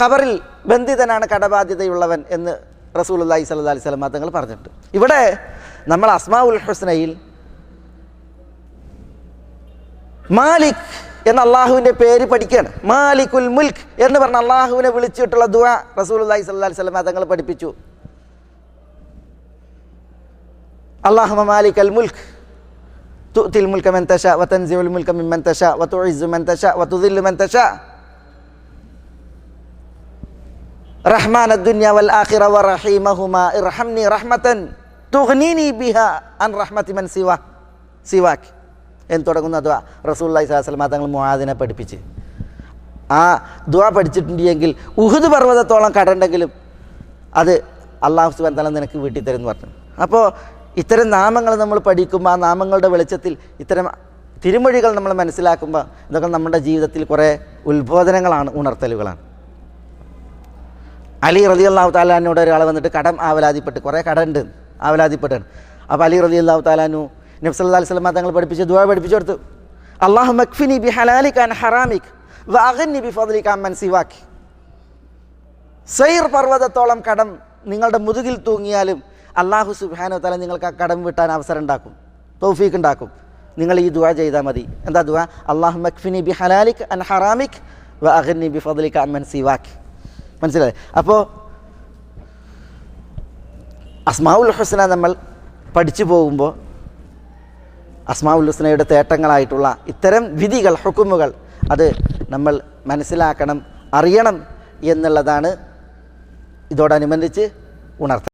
ഖബറിൽ ബന്ധിതനാണ് കടബാധ്യതയുള്ളവൻ എന്ന് റസൂലി സല്ലാ അലൈഹി സ്വലം തങ്ങൾ പറഞ്ഞിട്ടുണ്ട്. ഇവിടെ നമ്മൾ അസ്മാ ഉൽ ഹുസ്നയിൽ മാലിക് എന്ന അള്ളാഹുവിന്റെ പേര് പഠിക്കുകയാണ്. മാലിക്കുൽ മുൽക്ക് എന്ന് പറഞ്ഞ അള്ളാഹുവിനെ വിളിച്ചിട്ടുള്ള ദുവ റസൂലി സല്ലാ സ്വലം തങ്ങൾ പഠിപ്പിച്ചു. അള്ളാഹു മാലിക് അൽ മുൽക്ക് തുത്തിൽ മുൽക്ക മെന്തശ വത്തൻസിൽ മുൽക്ക മിൻ മെന്തശ വത്തുഇസു മെന്തശ വത്തുദില്ലു മെന്തശ റഹ്മാൻ ദുനിയാവൽ ആഖിറ വ റഹീമഹുമ ഇർഹംനി റഹ്മത്തൻ തുഗ്നീനി ബിഹ അൻ റഹ്മതി മൻ സിവ സിവാക്ക് എന്ന് തുടങ്ങുന്ന ദ്വാ റസൂല്ലായി സാഹസ്ലമ തങ്ങൾ മുഹാദിനെ പഠിപ്പിച്ച്. ആ ദ്വാ പഠിച്ചിട്ടുണ്ടെങ്കിൽ ഉഹുദ് പർവതത്തോളം കടണ്ടെങ്കിലും അത് അള്ളാഹു സുബാൻ തല നിനക്ക് വീട്ടിൽ തരും എന്ന് പറഞ്ഞു. അപ്പോൾ ഇത്തരം നാമങ്ങൾ നമ്മൾ പഠിക്കുമ്പോൾ ആ നാമങ്ങളുടെ വെളിച്ചത്തിൽ ഇത്തരം തിരുമൊഴികൾ നമ്മൾ മനസ്സിലാക്കുമ്പോൾ ഇതൊക്കെ നമ്മുടെ ജീവിതത്തിൽ കുറേ ഉത്ബോധനങ്ങളാണ് ഉണർത്തലുകളാണ്. അലി റതി അള്ളാഹു താലാനോട് ഒരാൾ വന്നിട്ട് കടം ആവലാതിപ്പെട്ട് കുറേ കടമുണ്ട് ആവലാതിപ്പെട്ടാണ്. അപ്പോൾ അലി റതി അള്ളാഹു താലാനു നബ്സല്ലാ അലൈഹി സ്വലമ തങ്ങൾ പഠിപ്പിച്ച് ദുവാ പഠിപ്പിച്ചു കൊടുത്തു. അള്ളാഹു മക്ഫിനി ബി ഹലാലിക് ആൻ ഹറാമിക് വാഗന്നി ബി ഫദ്ലിക അൻ സിവാക് സൈർ പർവതത്തോളം കടം നിങ്ങളുടെ മുതുകിൽ തൂങ്ങിയാലും അള്ളാഹു സുബാനു തല നിങ്ങൾക്ക് ആ കടം വിട്ടാൻ അവസരം ഉണ്ടാക്കും തൗഫീഖ് ഉണ്ടാക്കും. നിങ്ങൾ ഈ ദുആ ചെയ്താൽ മതി. എന്താ ദുആ? അള്ളാഹു മക്ഫിനി ബി ഹലാലിക് അൻ ഹറാമിക് വ അഹന്നി ബി ഫദ്ലിക അമ്മൻ മനസ്സിലായി? അപ്പോൾ അസ്മാവുൽ ഹുസ്ന നമ്മൾ പഠിച്ചു പോകുമ്പോൾ അസ്മാവുൽ ഹുസ്നയുടെ തേട്ടങ്ങളായിട്ടുള്ള ഇത്തരം വിധികൾ ഹുക്കുമുകൾ അത് നമ്മൾ മനസ്സിലാക്കണം അറിയണം എന്നുള്ളതാണ് ഇതോടനുബന്ധിച്ച് ഉണർത്തുന്നത്